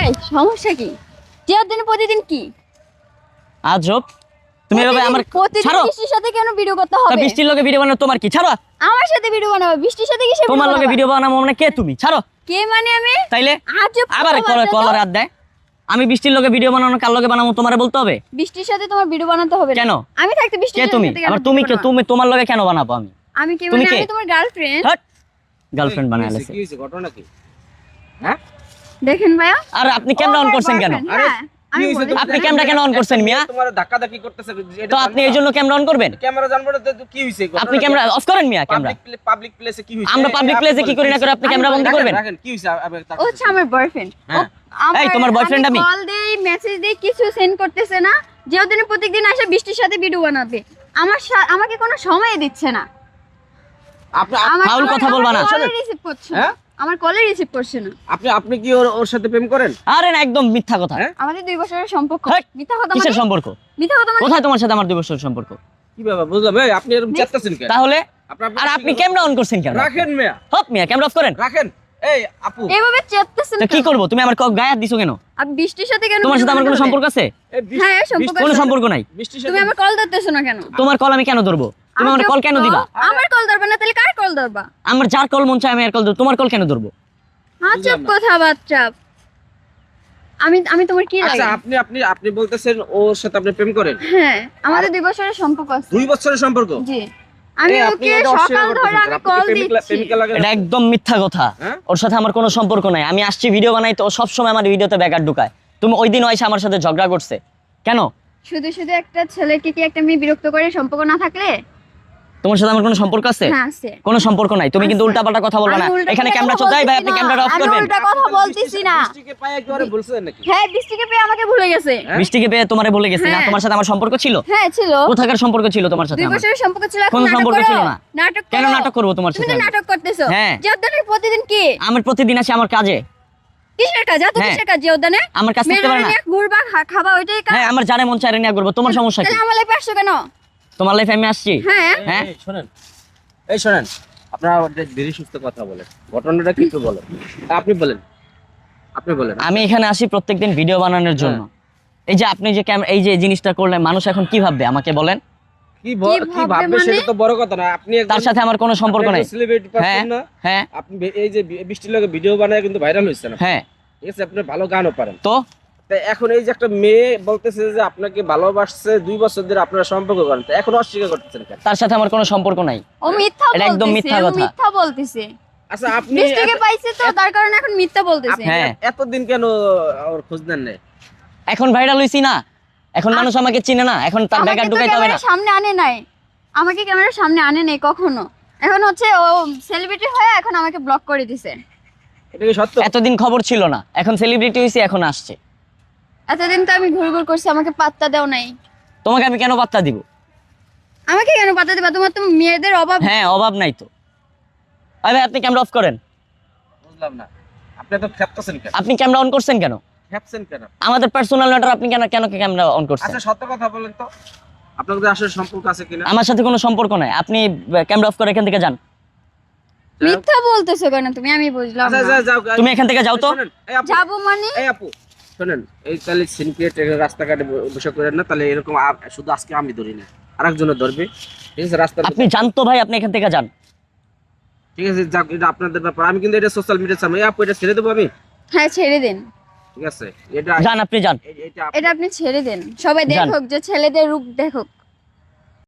এই সমস্যা কি? যে দিন প্রতিদিন কি? আজব। তুমি এভাবে আমার ছাড়ো। বৃষ্টির সাথে কেন ভিডিও করতে হবে? বৃষ্টির লগে ভিডিও বানানো তোমার কি? ছাড়ো। আমার সাথে ভিডিও বানাবো বৃষ্টির সাথে কিসের তোমার লগে ভিডিও বানাবো মানে কে তুমি? ছাড়ো। কে মানে আমি? তাইলে আজব আবার। কলার হাত দেয়। আমি বৃষ্টির লগে ভিডিও বানানো কার লগে বানাবো তোমারে বলতে হবে? বৃষ্টির সাথে তোমার ভিডিও বানাতে হবে। কেন? আমি থাকতে বৃষ্টির কে সাথে তুমি? আবার তুমি কে? তুমি তোমার লগে কেন বানাবো আমি? আমি কি তুমি মানে? কে? আমি তোমার গার্লফ্রেন্ড হট গার্লফ্রেন্ড কি বানায় হয়েছে? কি হয়েছে? ঘটনা কি? হ্যাঁ? দেখেন ভাইয়া। আর আপনি ক্যামেরা অন করছেন কেন? হ্যাঁ, আপনি ক্যামেরা কেন অন করছেন মিয়া? তোমার ধাক্কা ধাক্কি করতেছে তো আপনি এই জন্য ক্যামেরা অন করবেন? ক্যামেরা জানব না কি হয়েছে? আপনি ক্যামেরা অফ করেন মিয়া ক্যামেরা পাবলিক প্লেসে কি হয়েছে? আমরা পাবলিক প্লেসে কি করি না করে আপনি ক্যামেরা বন্ধ করবেন? কি ও হচ্ছে আমার বয়ফ্রেন্ড হ্যাঁ। এই, তোমার boyfriend আমি? কল দেই মেসেজ দেই কিছু সেন্ড করতেছে না। যে ওদিন প্রত্যেকদিন আসে বৃষ্টির সাথে ভিডিও বানাবে। আমার আমাকে কোনো সময় দিচ্ছে না। আপনি ফাউল কথা বলবা না। রিসিভ করছে হ্যাঁ? আমার কলে রিসিভ করছে না। আপনি আপনি কি ওর ওর সাথে প্রেম করেন? আরে না একদম মিথ্যা কথা। হ্যাঁ? আমাদের দুই বছরের সম্পর্ক। মিথ্যা কথা কিসের মানে? সম্পর্ক? মিথ্যা কথা মানে? কোথায় তোমার সাথে আমার দুই বছর সম্পর্ক? কি বাবা বুঝলাম। এই আপনি এরকম চেষ্টাছেন কেন? তাহলে? আর আপনি ক্যামেরা অন করছেন কেন? রাখেন মিয়া। হপ মিয়া ক্যামেরা অফ করেন। রাখেন। এই আপু। এভাবে চেপতেছেন তো কি করব? তুমি আমার ক- গায়ে দিছো কেন? আর বৃষ্টির সাথে কেন তোমার সাথে আমার কোনো সম্পর্ক আছে? হ্যাঁ, সম্পর্ক কোনো সম্পর্ক নাই। তুমি আমার কল ধরতেছো না কেন? তোমার কল আমি কেন ধরবো? তুমি আমার কল কেন দিবা? আমার কল ধরবে না তাহলে কার কল ধরবা? আমার যার কল মন চায় আমি আর কল ধরবো তোমার কল কেন ধরবো? আজব কথাবার্তা। আমি আমি তোমার কি আচ্ছা আপনি আপনি আপনি বলতেছেন ওর সাথে আপনি প্রেম করেন। হ্যাঁ আমাদের দুই বছরের সম্পর্ক আছে। দুই বছরের সম্পর্ক? জি। আমি ওকে সকাল ধরে আমি কল দিচ্ছি। এটা একদম মিথ্যা কথা। হ্যাঁ? ওর সাথে আমার কোনো সম্পর্ক নাই। আমি আসছি ভিডিও বানাই তো ও সবসময় আমার ভিডিওতে ব্যাকার ঢুকায়। তুমি ওই দিন এসে আমার সাথে ঝগড়া করছে। কেন? শুধু শুধু একটা ছেলেকে কি একটা মেয়ে বিরক্ত করে সম্পর্ক না থাকলে? তোমার সাথে আমার কোনো সম্পর্ক আছে? হ্যাঁ কোনো সম্পর্ক নাই। তুমি কিন্তু আছে। উল্টাপাল্টা কথা বলবে না। এখানে ক্যামেরা চলতে ভাই আপনি ক্যামেরাটা অফ করবেন। উল্টা কথা বলতেছি না। বৃষ্টিকে পায়ে একেবারে বলছেন নাকি? হ্যাঁ বৃষ্টিকে পেয়ে আমাকে ভুলে গেছে। হ্যাঁ? বৃষ্টিকে পেয়ে তোমারে বলে গেছি না? হ্যাঁ। তোমার সাথে আমার সম্পর্ক ছিল? হ্যাঁ ছিল। কোথাকার সম্পর্ক ছিল তোমার সাথে দুই বছরের সম্পর্ক ছিল কোনো সম্পর্ক ছিল না। নাটক কেন নাটক করব তোমার সাথে তো আমি? নাটক করতেছো। হ্যাঁ। যে উদ্যানের প্রতিদিন কি? আমার প্রতিদিন আসে আমার কাজে। কিসের কাজ? এত হ্যাঁ। কিসের কাজ যে আমার কাজ মেয়েরা পারে না। ঘুরবা খাবা ওইটাই কাজ। হ্যাঁ আমার জানে মন চায় নিয়ে করব তোমার সমস্যা কি? তাহলে আমার লাইফে আসছো কেন? তোমার লাইফে আমি আসছি? হ্যাঁ। হ্যাঁ? এই শোনেন। এই শোনেন। আপনারা ধীরে সুস্থ কথা বলেন। ঘটনাটা বলেন। আপনি বলেন। আপনি বলেন। আমি এখানে আসি প্রত্যেকদিন ভিডিও বানানোর জন্য। এই যে আপনি যে ক্যাম- এই যে জিনিসটা করলেন মানুষ এখন কি ভাববে? আমাকে বলেন। কি ভাববে ভাববে মানে? সেটা তো বড় কথা না। আপনি তার সাথে আমার কোনো সম্পর্ক নাই। হ্যাঁ না। হ্যাঁ। আপনি এই যে বৃষ্টির লগে ভিডিও বানায় কিন্তু ভাইরাল হয়েছে না। হ্যাঁ। ঠিক আছে আপনি ভালো গানও পারেন। তো? তা এখন এই যে একটা মেয়ে বলতেছে যে আপনাকে ভালোবাসছে দুই বছর ধরে আপনারা সম্পর্ক করেন। তা এখন অস্বীকার করতেছেন কেন? তার সাথে আমার কোনো সম্পর্ক নাই। ও মিথ্যা এটা একদম মিথ্যা কথা। মিথ্যা বলতেছে। আচ্ছা আপনি এত- পাইছে তো তার কারণে এখন মিথ্যা বলতেছে। হ্যাঁ। এতদিন কেন ওর খোঁজ নেন নাই? এখন ভাইরাল হইছি না। এখন মানুষ আমাকে চিনে না। এখন তার ব্যাগার ঢুকাইতে হবে না। সামনে আনে নাই। আমাকে ক্যামেরার সামনে আনে নাই কখনো। এখন হচ্ছে ও সেলিব্রিটি হয়ে এখন আমাকে ব্লক করে দিছে। এটা কি সত্য? এতদিন খবর ছিল না। এখন সেলিব্রিটি হইছি এখন আসছে। এতদিন তো আমি ঘুর ঘুর করছি আমাকে পাত্তা দাও নাই। তোমাকে আমি কেন পাত্তা দিব? আমাকে কেন পাত্তা দিবা? তোমার তো মেয়েদের অভাব। হ্যাঁ অভাব নাই তো। আরে আপনি ক্যামেরা অফ করেন। বুঝলাম না। আপনি তো খেপতেছেন কেন? আপনি ক্যামেরা অন করছেন কেন? খেপছেন কেন? আমাদের পার্সোনাল ম্যাটার আপনি কেন কেন ক্যামেরা অন করছেন? আচ্ছা সত্য কথা বলেন তো। আপনাদের আসলে সম্পর্ক আছে কিনা? আমার সাথে কোনো সম্পর্ক নাই। আপনি ক্যামেরা অফ করে এখান থেকে যান। মিথ্যা বলতেছো কেন তুমি? আমি বুঝলাম আচ্ছা না। যাও। তুমি এখান থেকে যাও তো। যাব মানে? এই আপু। শোনেন এই তাহলে সিনক্রিয়েট রাস্তাঘাটে বসে করেন না তাহলে এরকম শুধু আজকে আমি ধরি না আরেকজনে ধরবে। ঠিক আছে রাস্তা আপনি জানতো ভাই আপনি এখান থেকে যান। ঠিক আছে যাক এটা আপনাদের ব্যাপার। আমি কিন্তু এটা সোশ্যাল মিডিয়া সামনে এই আপু এটা ছেড়ে দেবো আমি? হ্যাঁ ছেড়ে দিন। ঠিক আছে এটা যান আপনি যান। এটা এটা আপনি ছেড়ে দেন। সবাই। দেখুক যে ছেলেদের রূপ দেখুক।